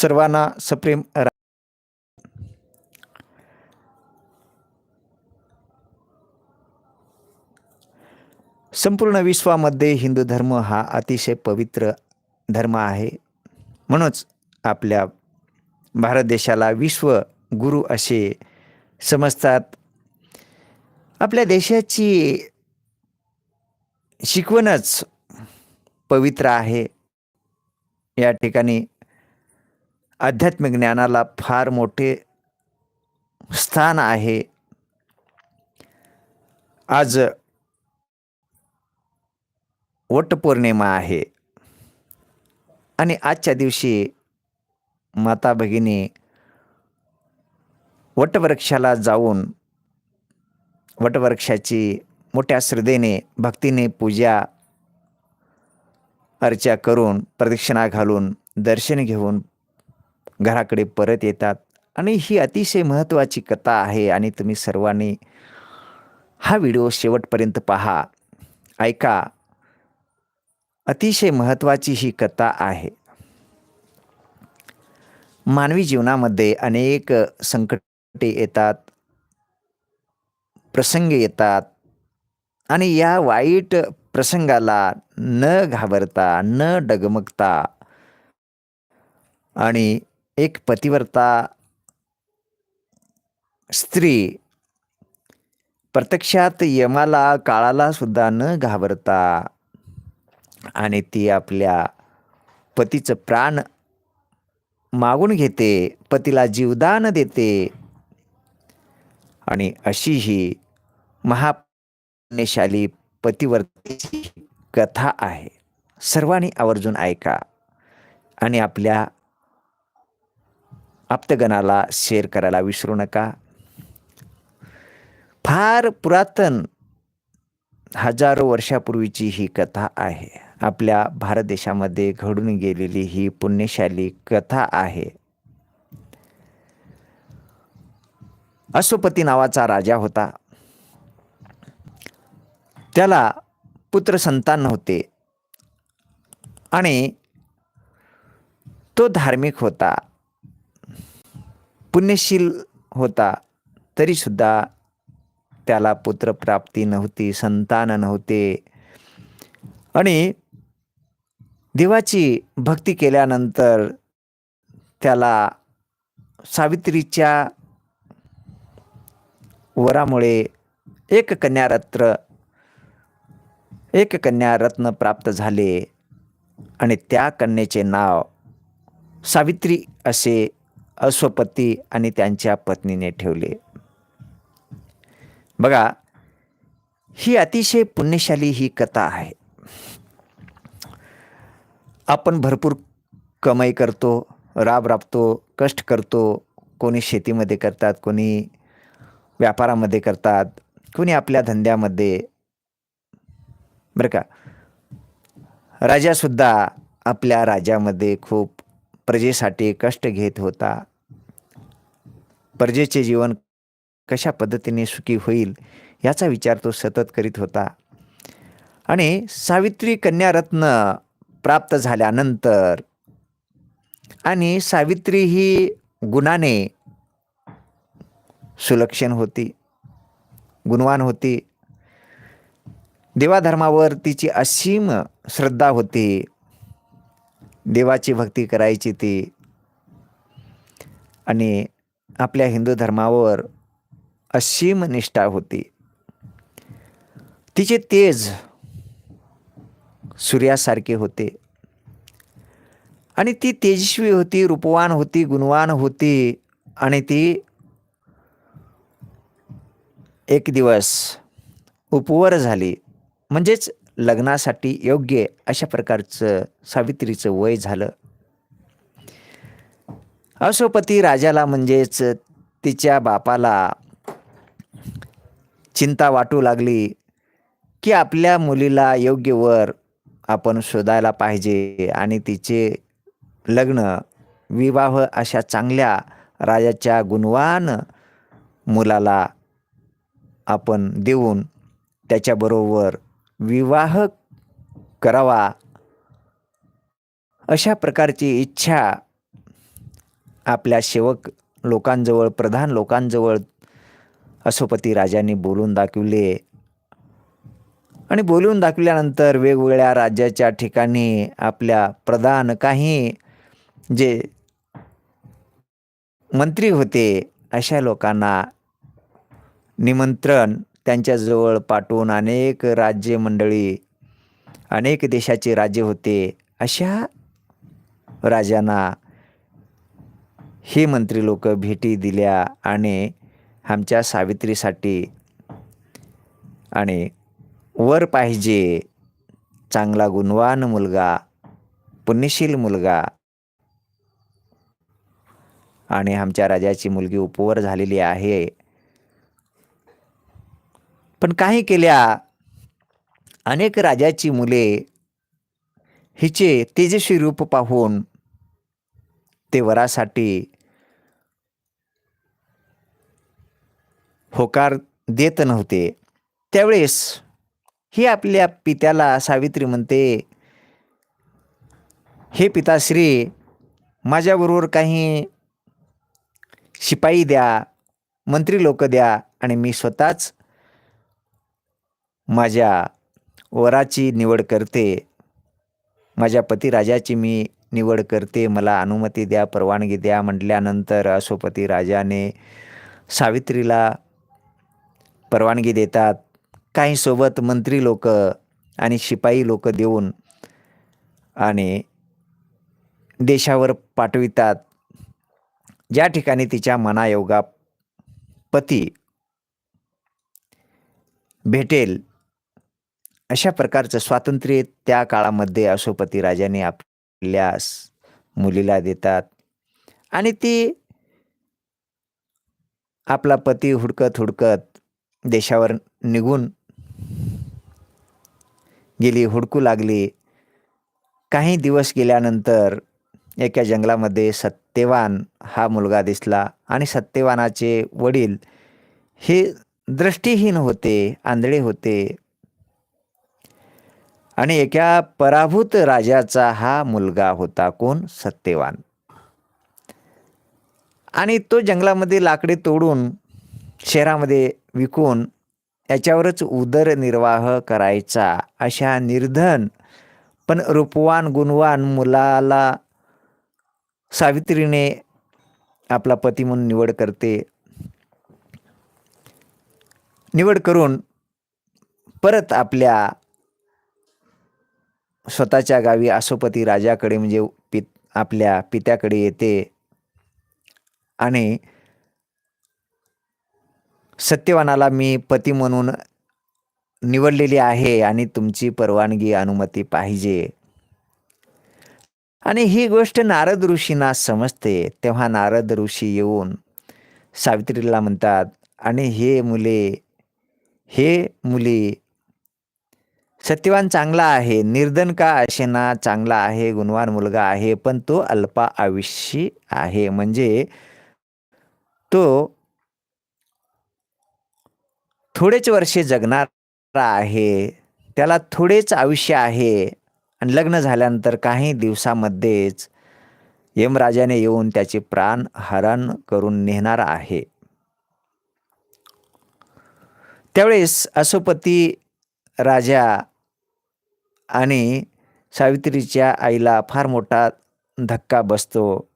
सर्वांना सप्रेम रा संपूर्ण विश्वामध्ये हिंदू धर्म हा अतिशय पवित्र धर्म आहे. म्हणूनच आपल्या भारत देशाला विश्व गुरु असे समजतात. आपल्या देशाची शिकवणच पवित्र आहे. या ठिकाणी आध्यात्मिक ज्ञानाला फार मोठे स्थान आहे. आज वटपौर्णिमा आहे. आणि आजच्या दिवशी माता भगिनी वटवृक्षाला जाऊन वटवृक्षाची मोठ्या श्रद्धेने भक्तीने पूजा अर्चा करून प्रदक्षिणा घालून दर्शन घेऊन घराकडे परत येतात. आणि ही अतिशय महत्त्वाची कथा आहे आणि तुम्ही सर्वांनी हा व्हिडिओ शेवटपर्यंत पहा. ऐका. अतिशय महत्त्वाची ही कथा आहे. मानवी जीवनामध्ये अनेक संकटे येतात. प्रसंग येतात. आणि या वाईट प्रसंगाला न घाबरता न डगमगता आणि एक पतिव्रता स्त्री प्रत्यक्षात यमाला काळाला सुद्धा न घाबरता आणि ती आपल्या पतीचं प्राण मागून घेते पतीला जीवदान देते आणि अशी ही महापुण्यशाली पतिवर्तीची कथा आहे. सर्वांनी आवर्जून ऐका आणि आपल्या आप्तगणाला शेअर करायला विसरू नका. फार पुरातन हजारो वर्षापूर्वीची ही कथा आहे. आपल्या भारत देशामध्ये घडून गेलेली ही पुण्यशाली कथा आहे. असोपती नावाचा राजा होता. त्याला पुत्र संतान नव्हते आणि तो धार्मिक होता. पुण्यशील होता तरीसुद्धा त्याला पुत्रप्राप्ती नव्हती संतान नव्हते. आणि देवाची भक्ती केल्यानंतर त्याला सावित्रीच्या वरामुळे एक कन्यारत्न एक कन्यारत्न प्राप्त झाले. आणि त्या कन्येचे नाव सावित्री असे अश्वपती आणि त्यांच्या पत्नीने ठेवले. बघा ही अतिशय पुण्यशाली ही कथा आहे. आपण भरपूर कमाई करतो राब राबतो कष्ट करतो. कोणी शेतीमध्ये करतात कोणी व्यापारामध्ये करतात कोणी आपल्या धंद्यामध्ये. बरं का? राजासुद्धा आपल्या राज्यामध्ये खूप प्रजेसाठी कष्ट घेत होता. प्रजेचे जीवन कशा पद्धतीने सुखी होईल याचा विचार तो सतत करीत होता. आणि सावित्री कन्यारत्न प्राप्त झाल्यानंतर आणि सावित्री ही गुणाने सुलक्षण होती गुणवान होती. देवाधर्मावर तिची असीम श्रद्धा होती. देवाची भक्ती करायची ती. आणि आपल्या हिंदू धर्मावर असीम निष्ठा होती. तिचे तेज सूर्यासारखे होते. आणि ती तेजस्वी होती रूपवान होती गुणवान होती आणि ती एक दिवस उपवर झाली. म्हणजेच लग्नासाठी योग्य अशा प्रकारचं सावित्रीचं वय झालं. अशोपती राजाला म्हणजेच तिच्या बापाला चिंता वाटू लागली की आपल्या मुलीला योग्य वर आपण शोधायला पाहिजे आणि तिचे लग्न विवाह अशा चांगल्या राजाच्या गुणवान मुलाला आपण देऊन त्याच्याबरोबर विवाह करावा अशा प्रकारची इच्छा आपल्या सेवक लोकांजवळ प्रधान लोकांजवळ अशोपती राजांनी बोलून दाखविले. आणि बोलून दाखवल्यानंतर वेगवेगळ्या राज्याच्या ठिकाणी आपल्या प्रधान काही जे मंत्री होते अशा लोकांना निमंत्रण त्यांच्याजवळ पाठवून अनेक राज्य मंडळी अनेक देशाचे राज्य होते अशा राजांना हे मंत्री लोक भेटी दिल्या आणि आमच्या सावित्रीसाठी आणि वर पाहिजे चांगला गुणवान मुलगा पुण्यशील मुलगा आणि आमच्या राजाची मुलगी उपवर झालेली आहे. पण काही केल्या अनेक राजाची मुले हिचे तेजस्वी रूप पाहून ते वरासाठी होकार देत नव्हते. त्यावेळेस ही आपल्या पित्याला सावित्री म्हणते हे पिताश्री माझ्याबरोबर काही शिपाई द्या मंत्री लोक द्या आणि मी स्वतःच माझ्या वराची निवड करते. माझ्या पतिराजाची मी निवड करते. मला अनुमती द्या परवानगी द्या. म्हटल्यानंतर अशोपती राजाने सावित्रीला परवानगी देतात. काही सोबत मंत्री लोक आणि शिपाई लोक देऊन आणि देशावर पाठवितात. ज्या ठिकाणी तिच्या मनायोगा पती भेटेल अशा प्रकारचं स्वातंत्र्य त्या काळामध्ये अशोपती राजाने आपल्या मुलीला देतात. आणि ती आपला पती हुडकत हुडकत देशावर निघून गेली हुडकू लागली. काही दिवस गेल्यानंतर एका जंगलामध्ये सत्यवान हा मुलगा दिसला आणि सत्यवानाचे वडील हे दृष्टीहीन होते आंधळे होते. आणि एका पराभूत राजाचा हा मुलगा होता कोण? सत्यवान. आणि तो जंगलामध्ये लाकडे तोडून शहरामध्ये विकून याच्यावरच उदरनिर्वाह करायचा अशा निर्धन पण रूपवान गुणवान मुलाला सावित्रीने आपला पती म्हणून निवड करते. निवड करून परत आपल्या स्वतःच्या गावी आसोपती राजाकडे म्हणजे पित आपल्या पित्याकडे येते आणि सत्यवानाला मी पती म्हणून निवडलेली आहे आणि तुमची परवानगी अनुमती पाहिजे. आणि ही गोष्ट नारद ऋषींना समजते. तेव्हा नारद ऋषी येऊन सावित्रीला म्हणतात आणि हे मुले हे मुली सत्यवान चांगला आहे निर्धन का असेना चांगला आहे गुणवान मुलगा आहे पण तो अल्पा आयुष्य आहे. म्हणजे तो थोडेच वर्षे जगणारा आहे. त्याला थोडेच आयुष्य आहे. आणि लग्न झाल्यानंतर काही दिवसामध्येच यमराजाने येऊन त्याचे प्राण हरण करून नेणार आहे. त्यावेळेस अशोपती राजा आणि सावित्रीच्या आईला फार मोठा धक्का बसतो.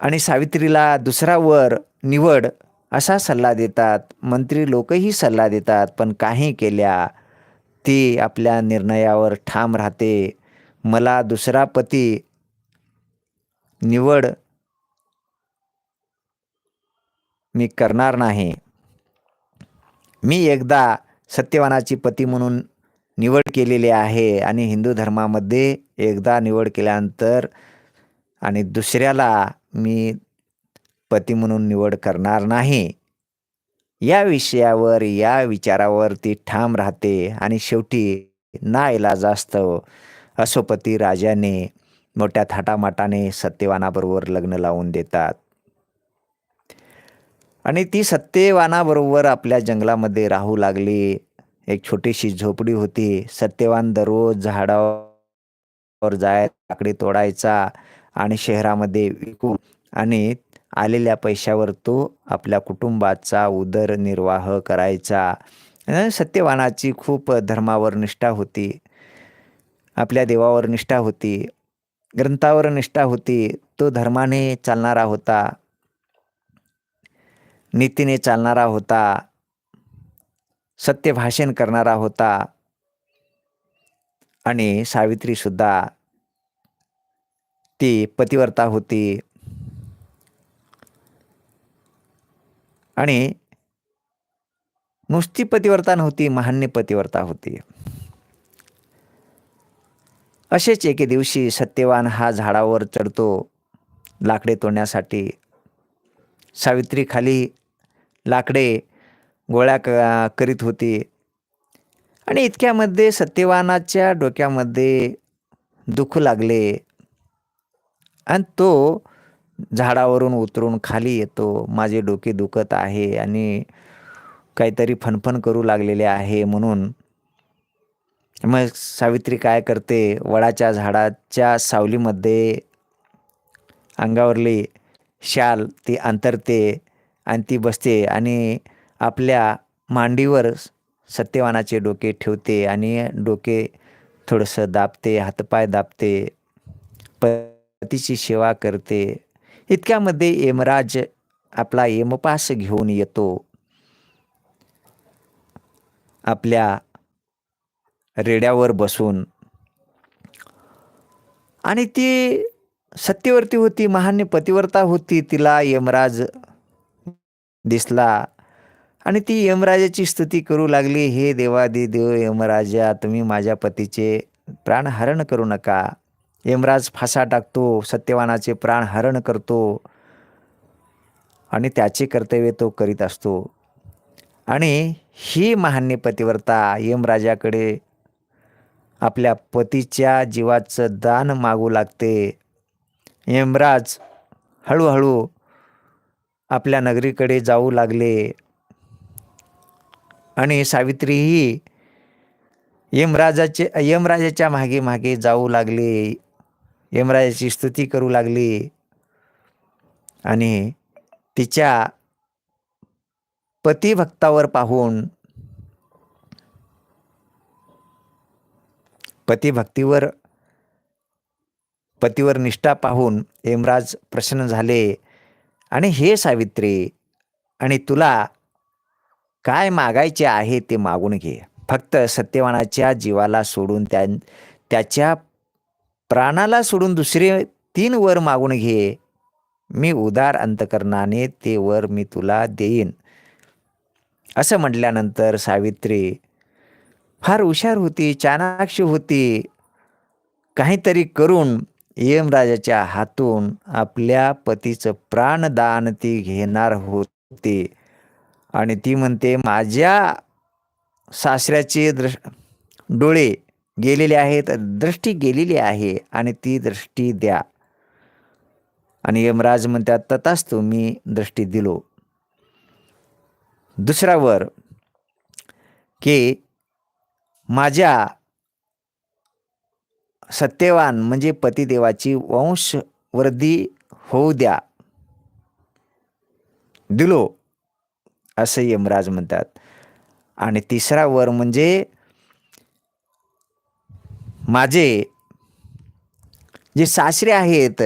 आणि सावित्रीला दुसरा वर निवड असा सल्ला देतात. मंत्री लोकही सल्ला देतात पण काही केल्या ती आपल्या निर्णयावर ठाम राहते. मला दुसरा पती निवड मी करणार नाही. मी एकदा सत्यवानाची पती म्हणून निवड केलेली आहे आणि हिंदू धर्मामध्ये एकदा निवड केल्यानंतर आणि दुसऱ्याला मी पती म्हणून निवड करणार नाही. या विषयावर या विचारावर ती ठाम राहते आणि शेवटी ना जास्त असोपती राजाने मोठ्या थाटामाटाने सत्यवानाबरोबर लग्न लावून देतात. आणि ती सत्यवानाबरोबर आपल्या जंगलामध्ये राहू लागली. एक छोटीशी झोपडी होती. सत्यवान दररोज झाडावर जाय लाकडी तोडायचा आणि शहरामध्ये विकून आणि आलेल्या पैशावर तो आपल्या कुटुंबाचा उदरनिर्वाह करायचा. सत्यवानाची खूप धर्मावर निष्ठा होती. आपल्या देवावर निष्ठा होती. ग्रंथावर निष्ठा होती. तो धर्माने चालणारा होता. नीतीने चालणारा होता. सत्य भाषण करणारा होता. आणि सावित्रीसुद्धा ती पतिवर्ता होती. आणि नुसती पतिवर्ता नव्हती महान्य पतिवर्ता होती. असेच एके दिवशी सत्यवान हा झाडावर चढतो लाकडे तोडण्यासाठी. सावित्री खाली लाकडे गोळ्या क करीत होती. आणि इतक्यामध्ये सत्यवानाच्या डोक्यामध्ये दुःख लागले. आणि तो झाडावरून उतरून खाली येतो. माझे डोके दुखत आहे आणि काहीतरी फनफन करू लागलेले आहे म्हणून मग सावित्री काय करते? वडाच्या झाडाच्या सावलीमध्ये अंगावरली शाल ती अंतरते आणि ती बसते आणि आपल्या मांडीवर सत्यवानाचे डोके ठेवते आणि डोके थोडंसं दाबते हातपाय दाबते पतीची सेवा करते. इतक्यामध्ये यमराज आपला यमपास घेऊन येतो. आपल्या रेड्यावर बसून. आणि ती सत्यवर्ती होती महान्य पतिवर्ता होती तिला यमराज दिसला. आणि ती यमराजाची स्तुती करू लागली हे देवादी देव यमराजा तुम्ही माझ्या पतीचे प्राणहरण करू नका. यमराज फासा टाकतो सत्यवानाचे प्राण हरण करतो आणि त्याचे कर्तव्य तो करीत असतो. आणि ही महान्य पतिव्रता यमराजाकडे आपल्या पतीच्या जीवाचं दान मागू लागते. यमराज हळूहळू आपल्या नगरीकडे जाऊ लागले. आणि सावित्रीही यमराजाचे यमराजाच्या मागे मागे जाऊ लागले. यमराजाची स्तुती करू लागली. आणि तिच्या पतिभक्तावर पाहून पतिभक्तीवर पतीवर निष्ठा पाहून यमराज प्रसन्न झाले. आणि हे सावित्री आणि तुला काय मागायचे आहे ते मागून घे. फक्त सत्यवानाच्या जीवाला सोडून त्या त्याच्या प्राणाला सोडून दुसरे तीन वर मागून घे. मी उदार अंतकरणाने ते वर मी तुला देईन. असं म्हटल्यानंतर सावित्री फार हुशार होती चाणाक्ष होती. काहीतरी करून यमराजाच्या हातून आपल्या पतीचं प्राणदान ती घेणार होते. आणि ती म्हणते माझ्या सासऱ्याचे दृश डोळे गेलेले आहेत दृष्टी गेलेली आहे आणि ती दृष्टी द्या. आणि यमराज म्हणतात तथाच तो मी दृष्टी दिलो. दुसरा वर की माझ्या सत्यवान म्हणजे पतिदेवाची वंशवृद्धी होऊ द्या. दिलो. असं यमराज म्हणतात. आणि तिसरा वर म्हणजे माझे जे सासरे आहेत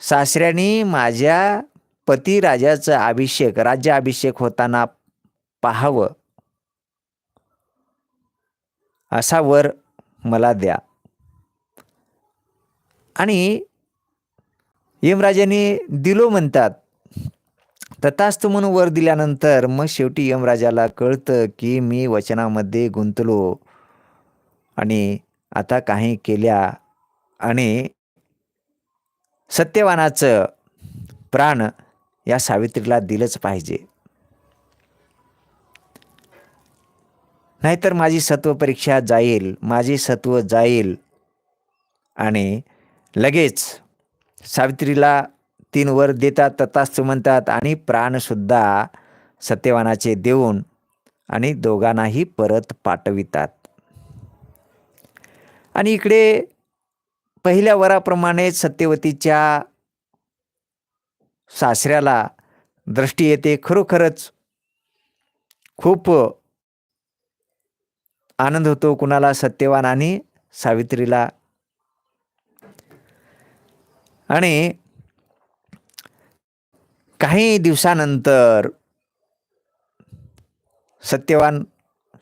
सासऱ्याने माझ्या पती राजाचा अभिषेक राज्याभिषेक होताना पाहावं. असा वर मला द्या. आणि यमराजाने दिलो म्हणतात. तथास्तु म्हणून वर दिल्यानंतर मग शेवटी यमराजाला कळतं की मी वचनामध्ये गुंतलो. आणि आता काही केल्या आणि सत्यवानाचं प्राण या सावित्रीला दिलंच पाहिजे. नाहीतर माझी सत्व परीक्षा जाईल माझी सत्व जाईल. आणि लगेच सावित्रीला तीन वर देतात तथाच म्हणतात आणि प्राणसुद्धा सत्यवानाचे देऊन आणि दोघांनाही परत पाठवितात. आणि इकडे पहिल्या वराप्रमाणे सत्यवतीच्या सासऱ्याला दृष्टी येते. खरोखरच खूप आनंद होतो कुणाला सत्यवान आणि सावित्रीला. आणि काही दिवसानंतर सत्यवान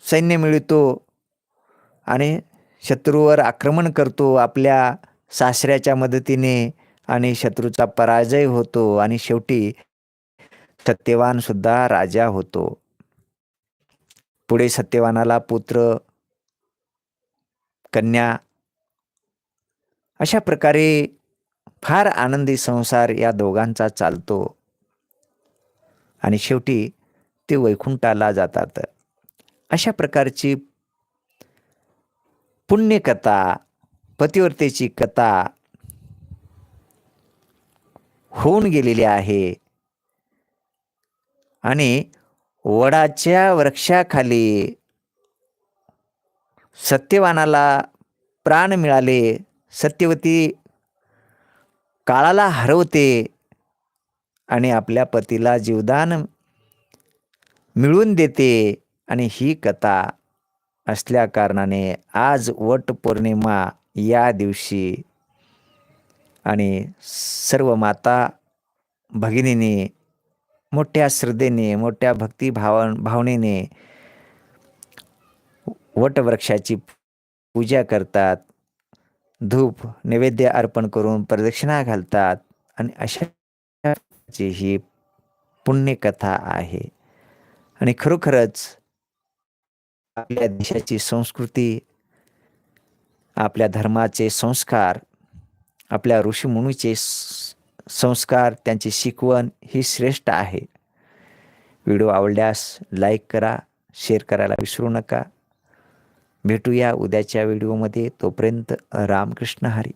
सैन्य मिळतो आणि शत्रूवर आक्रमण करतो आपल्या सासऱ्याच्या मदतीने आणि शत्रूचा पराजय होतो आणि शेवटी सत्यवान सुद्धा राजा होतो. पुढे सत्यवानाला पुत्र कन्या अशा प्रकारे फार आनंदी संसार या दोघांचा चालतो आणि शेवटी ते वैकुंठाला जातात. अशा प्रकारची पुण्यकथा पतिवर्तेची कथा होऊन गेलेली आहे. आणि वडाच्या वृक्षाखाली सत्यवानाला प्राण मिळाले सत्यवती काळाला हरवते आणि आपल्या पतीला जीवदान मिळवून देते आणि ही कथा असल्या कारणाने आज वट पौर्णिमा या दिवशी आणि सर्व माता भगिनीने मोठ्या श्रद्धेने मोठ्या भक्तिभाव भावनेने वटवृक्षाची पूजा करतात. धूप नैवेद्य अर्पण करून प्रदक्षिणा घालतात आणि अशा ही पुण्यकथा आहे. आणि खरोखरच आपल्या देशाची संस्कृती आपल्या धर्माचे संस्कार आपल्या ऋषीमुनीचे संस्कार त्यांची शिकवण ही श्रेष्ठ आहे. व्हिडिओ आवडल्यास लाईक करा शेअर करायला विसरू नका. भेटूया उद्याच्या व्हिडिओमध्ये. तोपर्यंत रामकृष्ण हरी.